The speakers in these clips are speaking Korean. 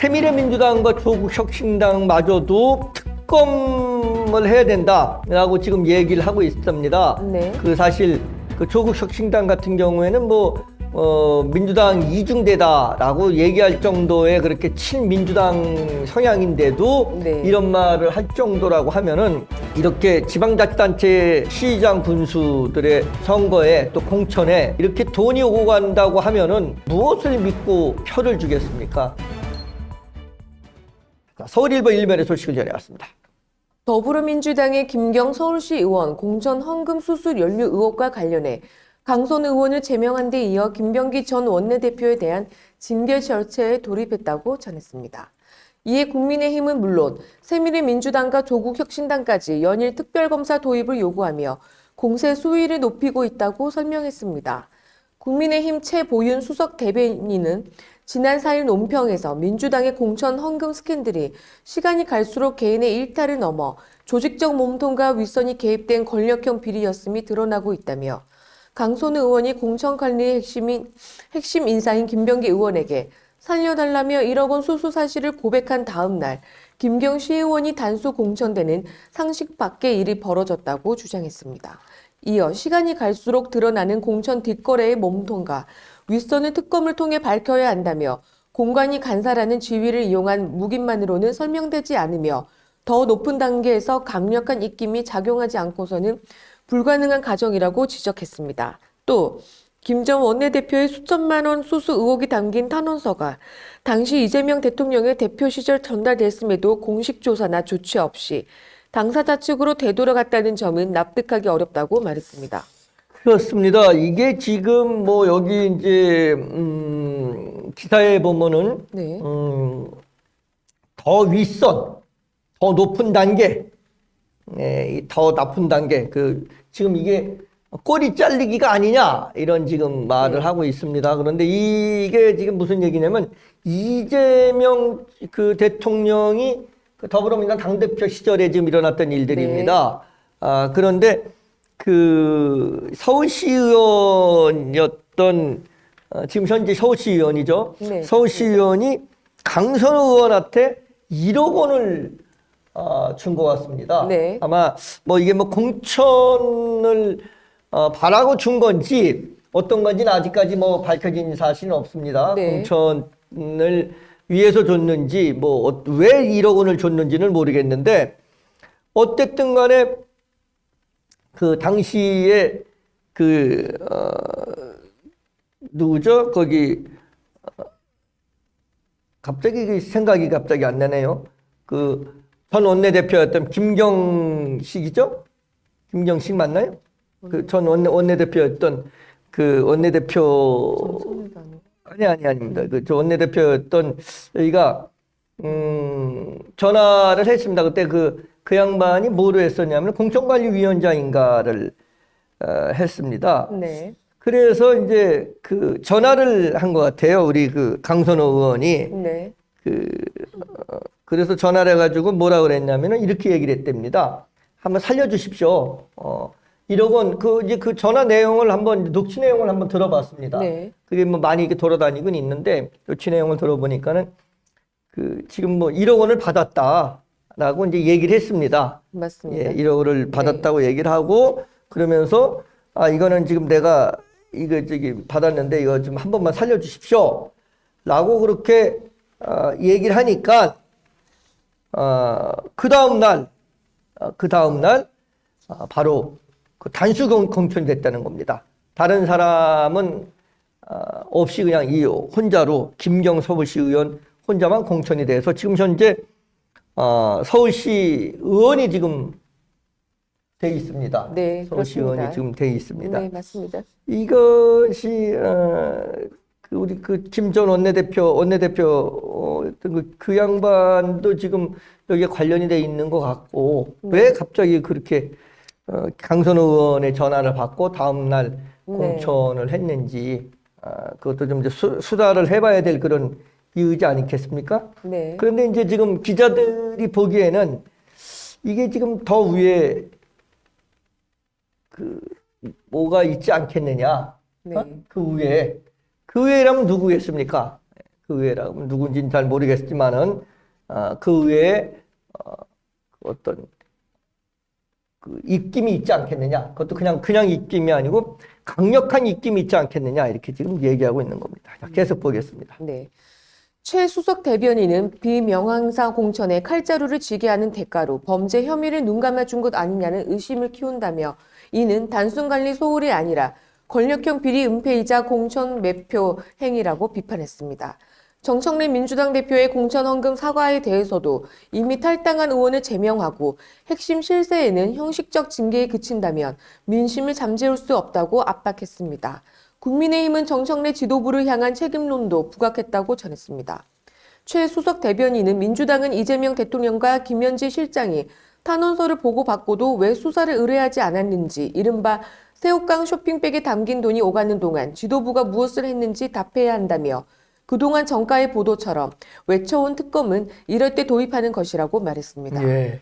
새미래민주당과 조국혁신당마저도 특검을 해야 된다라고 지금 얘기를 하고 있습니다. 네. 그 사실 그 조국혁신당 같은 경우에는 뭐 어, 민주당 이중대다라고 얘기할 정도의 그렇게 친민주당 성향인데도 네. 이런 말을 할 정도라고 하면은 이렇게 지방자치단체 시장 군수들의 선거에 또 공천에 이렇게 돈이 오고 간다고 하면은 무엇을 믿고 표를 주겠습니까? 자, 서울일보 일면의 소식을 전해왔습니다. 더불어민주당의 김경 서울시 의원 공천 헌금 수수 연루 의혹과 관련해 강선 의원을 제명한 데 이어 김병기 전 원내대표에 대한 징계 절차에 돌입했다고 전했습니다. 이에 국민의힘은 물론 새미래 민주당과 조국혁신당까지 연일 특별검사 도입을 요구하며 공세 수위를 높이고 있다고 설명했습니다. 국민의힘 최보윤 수석 대변인은 지난 4일 논평에서 민주당의 공천 헌금 스캔들이 시간이 갈수록 개인의 일탈을 넘어 조직적 몸통과 윗선이 개입된 권력형 비리였음이 드러나고 있다며 강손 의원이 공천 관리의 핵심인 핵심 인사인 김병기 의원에게 살려달라며 1억 원 수수 사실을 고백한 다음 날 김경 시의원이 단수 공천되는 상식 밖의 일이 벌어졌다고 주장했습니다. 이어 시간이 갈수록 드러나는 공천 뒷거래의 몸통과 윗선을 특검을 통해 밝혀야 한다며 공관이 간사라는 지위를 이용한 묵인만으로는 설명되지 않으며 더 높은 단계에서 강력한 입김이 작용하지 않고서는 불가능한 과정이라고 지적했습니다. 또 김정 원내대표의 수천만 원 수수 의혹이 담긴 탄원서가 당시 이재명 대통령의 대표 시절 전달됐음에도 공식 조사나 조치 없이 당사자 측으로 되돌아갔다는 점은 납득하기 어렵다고 말했습니다. 그렇습니다. 이게 지금 뭐 여기 이제 음, 기사에 보면은 네. 음, 더 윗선, 더 높은 단계, 네, 이더 나쁜 단계. 그 지금 이게 꼬리 잘리기가 아니냐 이런 지금 말을 하고 있습니다. 그런데 이게 지금 무슨 얘기냐면 이재명 그 대통령이 그 더불어민주당 당대표 시절에 지금 일어났던 일들입니다. 아, 그런데 그 서울시 의원이었던 어, 지금 현재 서울시 의원이죠. 네. 서울시 의원이 강선 의원한테 1억 원을 어, 준것 같습니다. 네. 아마 뭐 이게 뭐 공천을 어, 바라고 준 건지 어떤 건지는 아직까지 뭐 밝혀진 사실은 없습니다. 네. 공천을 위해서 줬는지 뭐 왜 1억 원을 줬는지는 모르겠는데 어쨌든 간에 그 당시에 그 어, 누구죠? 거기 어, 갑자기 그 생각이 갑자기 안 나네요. 그 전 원내대표였던 김경식이죠? 김경식 맞나요? 그 전 원내 원내대표였던 그 원내대표 아니 아니 아닙니다. 그 저 원내대표였던 여기가 음 전화를 했습니다. 그때 그 그 양반이 뭐로 했었냐면 공천관리위원장인가를 어, 했습니다. 네. 그래서 이제 그 전화를 한 것 같아요. 우리 그 강선호 의원이 네. 그 어, 그래서 전화를 해가지고 뭐라 그랬냐면은 이렇게 얘기를 했답니다. 한번 살려주십시오. 어 1억 원 그 이제 그 전화 내용을 한번 녹취 내용을 한번 들어봤습니다. 네. 그게 뭐 많이 이렇게 돌아다니곤 있는데 녹취 내용을 들어보니까는 그 지금 뭐 1억 원을 받았다라고 이제 얘기를 했습니다. 맞습니다. 예, 1억 원을 받았다고 얘기를 하고 그러면서 아 이거는 지금 내가 이거 저기 받았는데 이거 좀 한 번만 살려주십시오. 라고 그렇게 어, 얘기를 하니까 어, 그 다음 날, 어, 그 다음 날 어, 바로 그 단수 공- 공천됐다는 겁니다. 다른 사람은 어, 없이 그냥 이 혼자로 김경 서울시 의원 혼자만 공천이 돼서 지금 현재 어, 서울시 의원이 지금 돼 있습니다. 네, 서울시 그렇습니다. 의원이 지금 돼 있습니다. 네, 맞습니다. 이것이 어, 그 우리 그 김 전 원내대표 원내대표 어, 그, 그 양반도 지금 여기에 관련이 돼 있는 것 같고 네. 왜 갑자기 그렇게 어, 강선 의원의 전화를 받고 다음 날 네. 공천을 했는지 아, 그것도 좀 이제 수, 수사를 해봐야 될 그런 이유지 아니겠습니까? 네. 그런데 이제 지금 기자들이 보기에는 이게 지금 더 위에 그 뭐가 있지 않겠느냐? 네. 어? 그 위에 그 위에라면 누구겠습니까? 그 하면 누군지는 잘 모르겠지만은 아, 그 의회에 어, 그 어떤 그 입김이 있지 않겠느냐. 그것도 그냥 그냥 입김이 아니고 강력한 입김이 있지 않겠느냐 이렇게 지금 얘기하고 있는 겁니다. 자, 계속 보겠습니다. 네. 최 수석 대변인은 비명항사 공천에 칼자루를 쥐게 하는 대가로 범죄 혐의를 눈감아 준 것 아니냐는 의심을 키운다며 이는 단순 관리 소홀이 아니라 권력형 비리 은폐이자 공천 매표 행위라고 비판했습니다. 정청래 민주당 대표의 공천 헌금 사과에 대해서도 이미 탈당한 의원을 제명하고 핵심 실세에는 형식적 징계에 그친다면 민심을 잠재울 수 없다고 압박했습니다. 국민의힘은 정청래 지도부를 향한 책임론도 부각했다고 전했습니다. 최 수석 대변인은 민주당은 이재명 대통령과 김현지 실장이 탄원서를 보고받고도 왜 수사를 의뢰하지 않았는지 이른바 새우깡 쇼핑백에 담긴 돈이 오가는 동안 지도부가 무엇을 했는지 답해야 한다며 그동안 정가의 보도처럼 외쳐온 특검은 이럴 때 도입하는 것이라고 말했습니다. 예.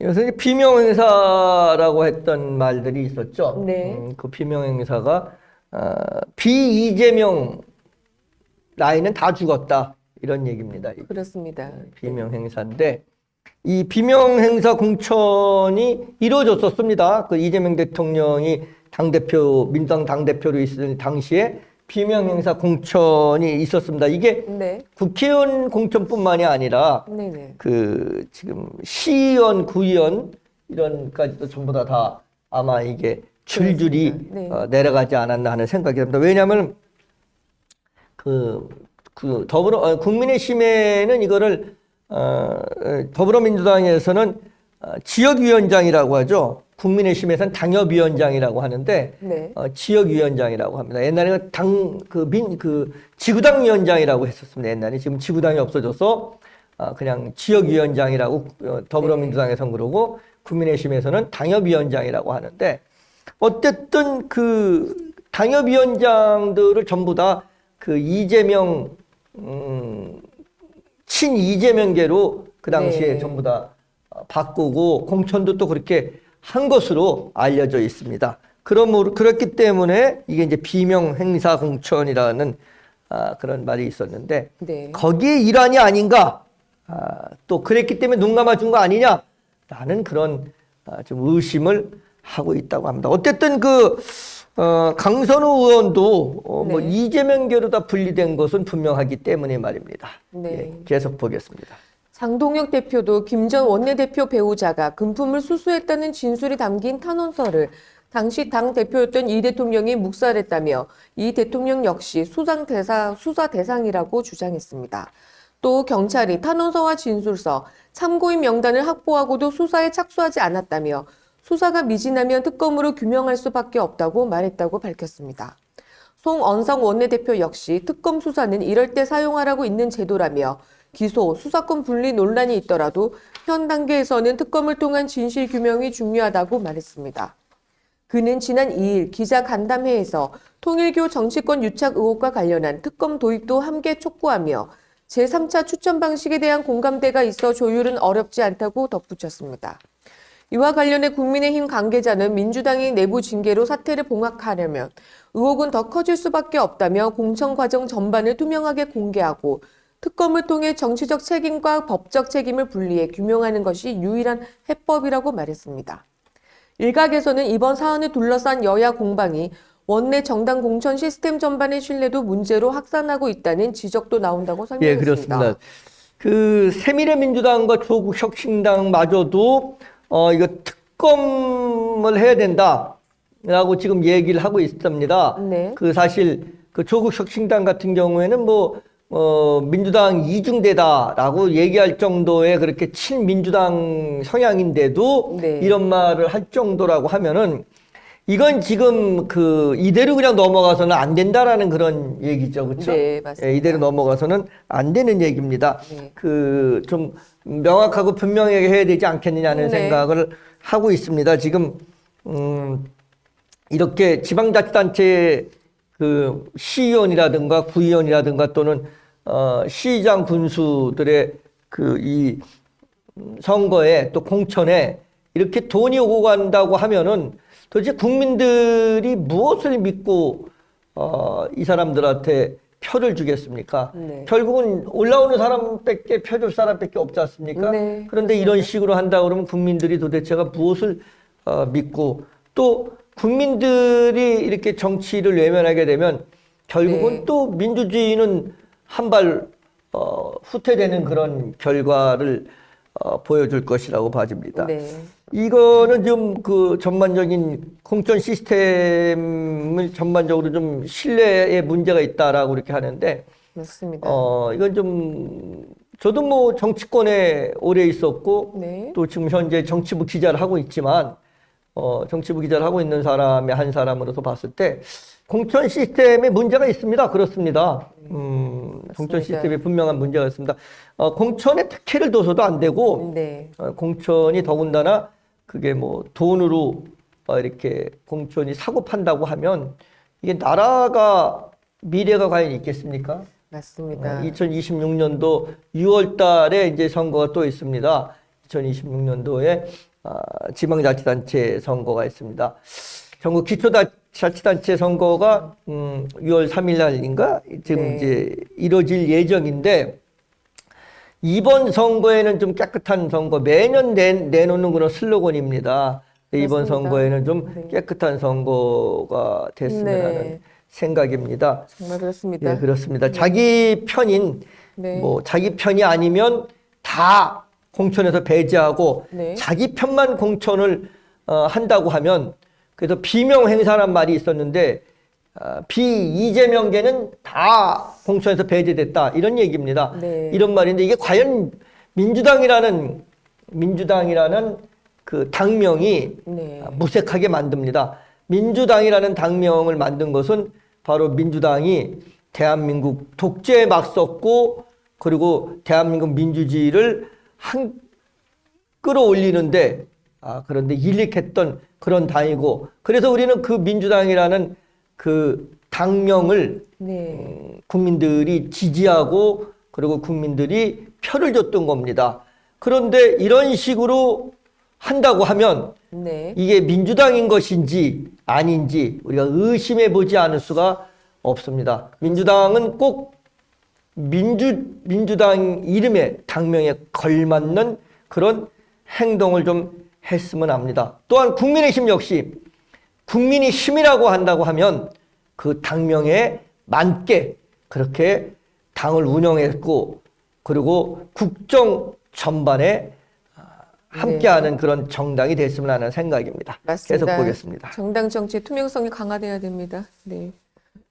이제 비명행사라고 했던 말들이 있었죠. 네. 음, 그 비명행사가 아, 비이재명 라인은 다 죽었다 이런 얘기입니다. 이 그렇습니다. 비명행사인데 이 비명행사 공천이 이루어졌었습니다. 그 이재명 대통령이 당대표 민주당 당대표로 있을 당시에 비명 행사 공천이 있었습니다. 이게 네. 국회의원 공천뿐만이 아니라 네네. 그 지금 시의원, 구의원 이런까지도 전부 다, 다 아마 이게 줄줄이. 네. 어, 내려가지 않았나 하는 생각이 듭니다. 왜냐하면 그, 그 더불어 어, 국민의힘에는 이거를 어, 어, 더불어민주당에서는 어, 지역위원장이라고 하죠. 국민의힘에서는 당협위원장이라고 하는데 네. 어, 지역위원장이라고 합니다. 옛날에는 당, 그 민, 그 지구당 위원장이라고 했었습니다. 옛날에 지금 지구당이 없어져서 아, 그냥 지역위원장이라고 어, 더불어민주당에서는 그러고 국민의힘에서는 당협위원장이라고 하는데 어쨌든 그 당협위원장들을 전부 다 그 이재명, 음, 친 이재명계로 그 당시에 네. 전부 다 어, 바꾸고 공천도 또 그렇게 한 것으로 알려져 있습니다. 그러므로 그렇기 때문에 이게 이제 비명 행사 공천이라는 아, 그런 말이 있었는데 네. 거기에 일환이 아닌가 아, 또 그랬기 때문에 눈 감아준 거 아니냐라는 그런 아, 좀 의심을 하고 있다고 합니다. 어쨌든 그 어, 강선우 의원도 어, 뭐 네. 이재명 계로 다 분리된 것은 분명하기 때문에 말입니다. 네. 예, 계속 보겠습니다. 장동혁 대표도 김 전 원내대표 배우자가 금품을 수수했다는 진술이 담긴 탄원서를 당시 당 대표였던 이 대통령이 묵살했다며 이 대통령 역시 수상 대사 수사 대상이라고 주장했습니다. 또 경찰이 탄원서와 진술서, 참고인 명단을 확보하고도 수사에 착수하지 않았다며 수사가 미진하면 특검으로 규명할 수밖에 없다고 말했다고 밝혔습니다. 송언성 원내대표 역시 특검 수사는 이럴 때 사용하라고 있는 제도라며 기소, 수사권 분리 논란이 있더라도 현 단계에서는 특검을 통한 진실 규명이 중요하다고 말했습니다. 그는 지난 2일 기자 간담회에서 통일교 정치권 유착 의혹과 관련한 특검 도입도 함께 촉구하며 제3차 추천 방식에 대한 공감대가 있어 조율은 어렵지 않다고 덧붙였습니다. 이와 관련해 국민의힘 관계자는 민주당이 내부 징계로 사태를 봉합하려면 의혹은 더 커질 수밖에 없다며 공천 과정 전반을 투명하게 공개하고 특검을 통해 정치적 책임과 법적 책임을 분리해 규명하는 것이 유일한 해법이라고 말했습니다. 일각에서는 이번 사안을 둘러싼 여야 공방이 원내 정당 공천 시스템 전반의 신뢰도 문제로 확산하고 있다는 지적도 나온다고 예, 설명했습니다. 그렇습니다. 그 새미래 민주당과 조국 혁신당마저도 어 이거 특검을 해야 된다라고 지금 얘기를 하고 있습니다. 네. 그 사실 그 조국 혁신당 같은 경우에는 뭐 어, 민주당 이중대다라고 얘기할 정도의 그렇게 친민주당 성향인데도 네. 이런 말을 할 정도라고 하면은 이건 지금 그 이대로 그냥 넘어가서는 안 된다라는 그런 얘기죠. 그렇죠? 네, 맞습니다. 예, 이대로 넘어가서는 안 되는 얘기입니다. 네. 그좀 명확하고 분명하게 해야 되지 않겠느냐는 네. 생각을 하고 있습니다. 지금 음 이렇게 지방자치단체 그 시의원이라든가 구의원이라든가 또는 어 시장 군수들의 그 이 선거에 또 공천에 이렇게 돈이 오고 간다고 하면은 도대체 국민들이 무엇을 믿고 어 이 사람들한테 표를 주겠습니까? 네. 결국은 올라오는 사람밖에 표 줄 사람밖에 없지 않습니까? 네, 그런데 이런 식으로 한다 그러면 국민들이 도대체가 무엇을 어, 믿고 또 국민들이 이렇게 정치를 외면하게 되면 결국은 네. 또 민주주의는 한발 어, 후퇴되는 그런 결과를 어, 보여줄 것이라고 봐집니다. 네. 이거는 좀 그 전반적인 공천 시스템을 전반적으로 좀 신뢰에 문제가 있다라고 이렇게 하는데 맞습니다. 어 이건 좀 저도 뭐 정치권에 오래 있었고 네. 또 지금 현재 정치부 기자를 하고 있지만 어 정치부 기자를 하고 있는 사람의 한 사람으로서 봤을 때 공천 시스템에 문제가 있습니다. 그렇습니다. 음, 공천. 시스템에 분명한 문제가 있습니다. 어, 공천에 특혜를 둬서도 안 되고 네. 어, 공천이 더군다나 그게 뭐 돈으로 어, 이렇게 공천이 사고 판다고 하면 이게 나라가 미래가 과연 있겠습니까? 맞습니다. 2026년도 6월 달에 이제 선거가 또 있습니다. 2026년도에 아, 지방자치단체 선거가 있습니다. 전국 기초자치단체 선거가 음, 6월 3일 날인가 지금 네. 이제 이뤄질 예정인데 이번 선거에는 좀 깨끗한 선거 매년 내, 내놓는 그런 슬로건입니다. 이번. 선거에는 좀 네. 깨끗한 선거가 됐으면 네. 하는 생각입니다. 정말 그렇습니다. 예, 그렇습니다. 자기 편인 네. 뭐 자기 편이 아니면 다 공천에서 배제하고 네. 자기 편만 공천을 어, 한다고 하면 그래서 비명 행사란 말이 있었는데 어, 비이재명계는 다 공천에서 배제됐다 이런 얘기입니다. 네. 이런 말인데 이게 과연 민주당이라는 민주당이라는 그 당명이 네. 아, 무색하게 만듭니다. 민주당이라는 당명을 만든 것은 바로 민주당이 대한민국 독재에 맞섰고 그리고 대한민국 민주주의를 한 끌어올리는데 아 그런데 일릭했던 그런 당이고 그래서 우리는 그 민주당이라는 그 당명을 네. 음, 국민들이 지지하고 그리고 국민들이 표를 줬던 겁니다. 그런데 이런 식으로 한다고 하면 네. 이게 민주당인 것인지 아닌지 우리가 의심해 보지 않을 수가 없습니다. 민주당은 꼭 민주 민주당 이름에 당명에 걸맞는 그런 행동을 좀 했으면 합니다. 또한 국민의힘 역시 국민이 힘이라고 한다고 하면 그 당명에 맞게 그렇게 당을 운영했고 그리고 국정 전반에 아, 함께하는 그런 정당이 됐으면 하는 생각입니다. 맞습니다. 계속 보겠습니다. 정당 정치의 투명성이 강화돼야 됩니다. 네.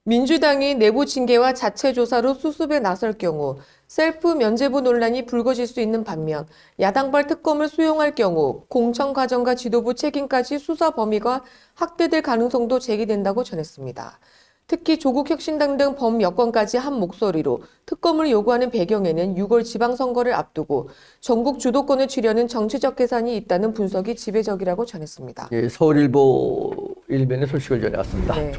민주당이 내부 징계와 자체 조사로 수습에 나설 경우 셀프 면제부 논란이 불거질 수 있는 반면 야당발 특검을 수용할 경우 공천 과정과 지도부 책임까지 수사 범위가 확대될 가능성도 제기된다고 전했습니다. 특히 조국 혁신당 등 범 여권까지 한 목소리로 특검을 요구하는 배경에는 6월 지방선거를 앞두고 전국 주도권을 쥐려는 정치적 계산이 있다는 분석이 지배적이라고 전했습니다. 예, 서울일보 일면의 소식을 전해왔습니다. 네.